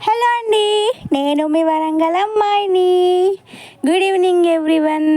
Hello అండి నేను మీ వరంగల్ అమ్మాయిని. గుడ్ ఈవినింగ్ ఎవ్రీవన్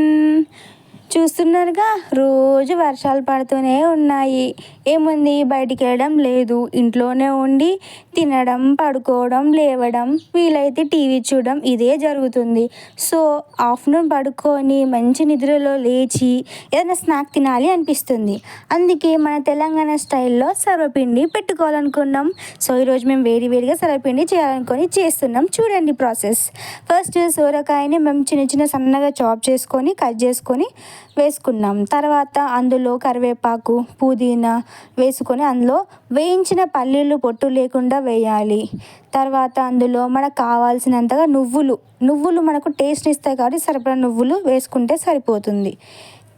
చూస్తున్నారుగా రోజు వర్షాలు పడుతూనే ఉన్నాయి. ఏముంది? బయటికి వెళ్ళడం లేదు. ఇంట్లోనే ఉండి తినడం పడుకోవడం లేవడం వీలైతే టీవీ చూడడం ఇదే జరుగుతుంది. సో ఆఫ్టర్నూన్ పడుకొని మంచి నిద్రలో లేచి ఏదైనా స్నాక్ తినాలి అనిపిస్తుంది. అందుకే మన తెలంగాణ స్టైల్లో సర్వపిండి పెట్టుకోవాలనుకున్నాం. సో ఈరోజు మేము వేడి వేడిగా సర్వపిండి చేయాలనుకొని చేస్తున్నాం. చూడండి ప్రాసెస్. ఫస్ట్ సోరకాయని మేము చిన్న చిన్న సన్నగా చాప్ చేసుకొని కట్ చేసుకొని వేసుకున్నాం. తర్వాత అందులో కరివేపాకు పుదీనా వేసుకొని అందులో వేయించిన పల్లీలు పొట్టు లేకుండా వేయాలి. తర్వాత అందులో మనకు కావాల్సినంతగా నువ్వులు నువ్వులు మనకు టేస్ట్ ఇస్తాయి కాబట్టి సరిపడా నువ్వులు వేసుకుంటే సరిపోతుంది.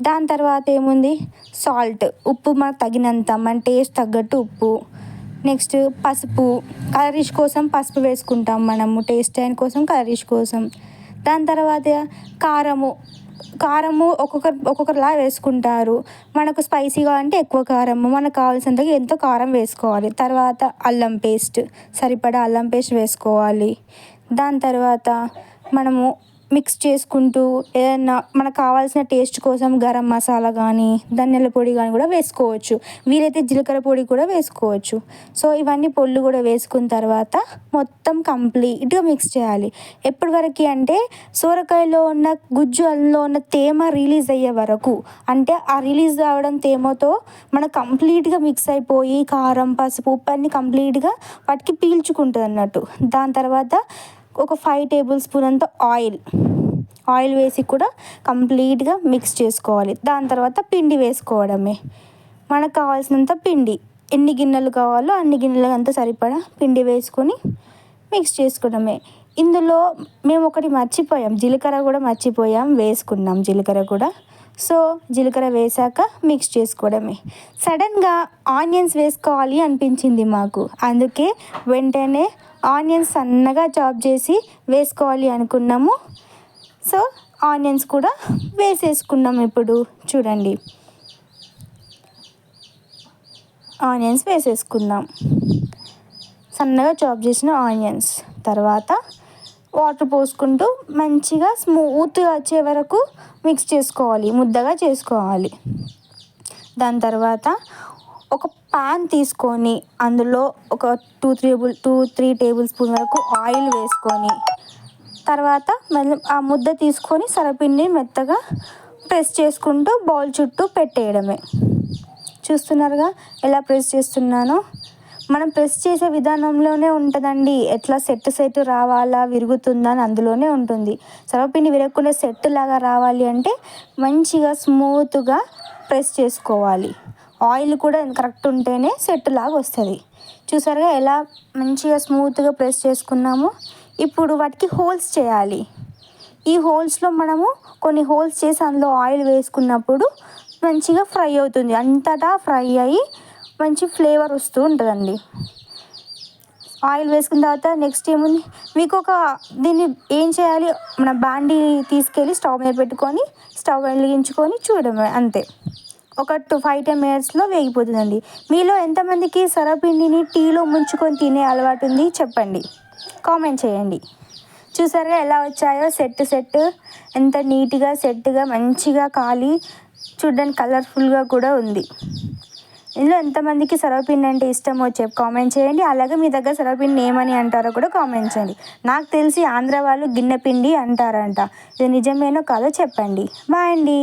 దాని తర్వాత ఏముంది? సాల్ట్ ఉప్పు మనకు తగినంత మన టేస్ట్ తగ్గట్టు ఉప్పు. నెక్స్ట్ పసుపు. కలరిష్ కోసం పసుపు వేసుకుంటాం మనము టేస్ట్ అయిన కోసం కలరిష్ కోసం. దాని తర్వాత కారము. కారము ఒక్కొక్కరు ఒక్కొక్కరిలా వేసుకుంటారు. మనకు స్పైసీగా అంటే ఎక్కువ కారము. మనకు కావాల్సినంతగా ఎంతో కారం వేసుకోవాలి. తర్వాత అల్లం పేస్ట్. సరిపడా అల్లం పేస్ట్ వేసుకోవాలి. దాని తర్వాత మనము మిక్స్ చేసుకుంటూ ఏదైనా మనకు కావాల్సిన టేస్ట్ కోసం గరం మసాలా కానీ ధనియాల పొడి కానీ కూడా వేసుకోవచ్చు. వీలైతే జీలకర్ర పొడి కూడా వేసుకోవచ్చు. సో ఇవన్నీ పొళ్ళు కూడా వేసుకున్న తర్వాత మొత్తం కంప్లీట్గా మిక్స్ చేయాలి. ఎప్పటి వరకు అంటే సోరకాయలో ఉన్న గుజ్జు అందులో ఉన్న తేమ రిలీజ్ అయ్యే వరకు. అంటే ఆ రిలీజ్ అవ్వడం తేమతో మన కంప్లీట్గా మిక్స్ అయిపోయి కారం పసుపు ఉప్పు అన్నీ కంప్లీట్గా వాటికి పీల్చుకుంటుంది అన్నట్టు దాని తర్వాత ఒక ఫైవ్ టేబుల్ స్పూన్ అంత ఆయిల్ ఆయిల్ వేసి కూడా కంప్లీట్గా మిక్స్ చేసుకోవాలి. దాని తర్వాత పిండి వేసుకోవడమే. మనకు కావాల్సినంత పిండి. ఎన్ని గిన్నెలు కావాలో అన్ని గిన్నెలు అంతా సరిపడా పిండి వేసుకొని మిక్స్ చేసుకోవడమే. ఇందులో మేము ఒకటి మర్చిపోయాం. జీలకర్ర కూడా మర్చిపోయాం. వేసుకున్నాం జీలకర్ర కూడా. సో జీలకర్ర వేసాక మిక్స్ చేసుకోవడమే. సడన్గా ఆనియన్స్ వేసుకోవాలి అనిపించింది మాకు. అందుకే వెంటనే ఆనియన్స్ సన్నగా చాప్ చేసి వేసుకోవాలి అనుకున్నాము. సో ఆనియన్స్ కూడా వేసేసుకున్నాం ఇప్పుడు. చూడండి. ఆనియన్స్ వేసేసుకుందాం. సన్నగా చాప్ చేసిన ఆనియన్స్ తర్వాత వాటర్ పోసుకుంటూ మంచిగా స్మూత్గా వచ్చే వరకు మిక్స్ చేసుకోవాలి ముద్దగా చేసుకోవాలి. దాని తర్వాత ఒక పాన్ తీసుకొని అందులో ఒక two three two three tablespoon వరకు ఆయిల్ వేసుకొని తర్వాత మళ్ళీ ఆ ముద్ద తీసుకొని సరపిండి మెత్తగా ప్రెస్ చేసుకుంటూ బౌల్ చుట్టూ పెట్టేయడమే. చూస్తున్నారుగా ఎలా ప్రెస్ చేస్తున్నానో? మనం ప్రెస్ చేసే విధానంలోనే ఉంటుందండి. ఎట్లా సెట్ సెట్ రావాలా విరుగుతుందా అని అందులోనే ఉంటుంది. సర్వపిండి విరగకుండా సెట్ లాగా రావాలి అంటే మంచిగా స్మూత్గా ప్రెస్ చేసుకోవాలి. ఆయిల్ కూడా కరెక్ట్ ఉంటేనే సెట్ లాగా వస్తుంది. చూసారుగా ఎలా మంచిగా స్మూత్గా ప్రెస్ చేసుకున్నామో? ఇప్పుడు వాటికి హోల్స్ చేయాలి. ఈ హోల్స్లో మనము కొన్ని హోల్స్ చేసి అందులో ఆయిల్ వేసుకున్నప్పుడు మంచిగా ఫ్రై అవుతుంది. అంతటా ఫ్రై అయ్యి మంచి ఫ్లేవర్ వస్తూ ఉంటుందండి. ఆయిల్ వేసుకున్న తర్వాత నెక్స్ట్ ఏముంది? మీకు ఒక దీన్ని ఏం చేయాలి? మన బాండీ తీసుకెళ్ళి స్టవ్ మీద పెట్టుకొని స్టవ్ వెలిగించుకొని చూడడమే అంతే. ఒక టూ ఫైవ్ టెన్ మినిట్స్లో వేగిపోతుందండి. మీలో ఎంతమందికి సరపిండిని టీలో ముంచుకొని తినే అలవాటు ఉంది చెప్పండి. కామెంట్ చేయండి. చూసారుగా ఎలా వచ్చాయో? Set set. ఎంత నీట్గా సెట్గా మంచిగా కాలి. చూడడానికి కలర్ఫుల్గా కూడా ఉంది. ఇందులో ఎంతమందికి సర్వపిండి అంటే ఇష్టమో చెప్పి కామెంట్ చేయండి. అలాగే మీ దగ్గర సర్వపిండి ఏమని అంటారో కూడా కామెంట్ చేయండి. నాకు తెలిసి ఆంధ్ర వాళ్ళు గిన్నె పిండి అంటారంట. ఇది నిజమేనో కాదో చెప్పండి. బాయ్ అండి.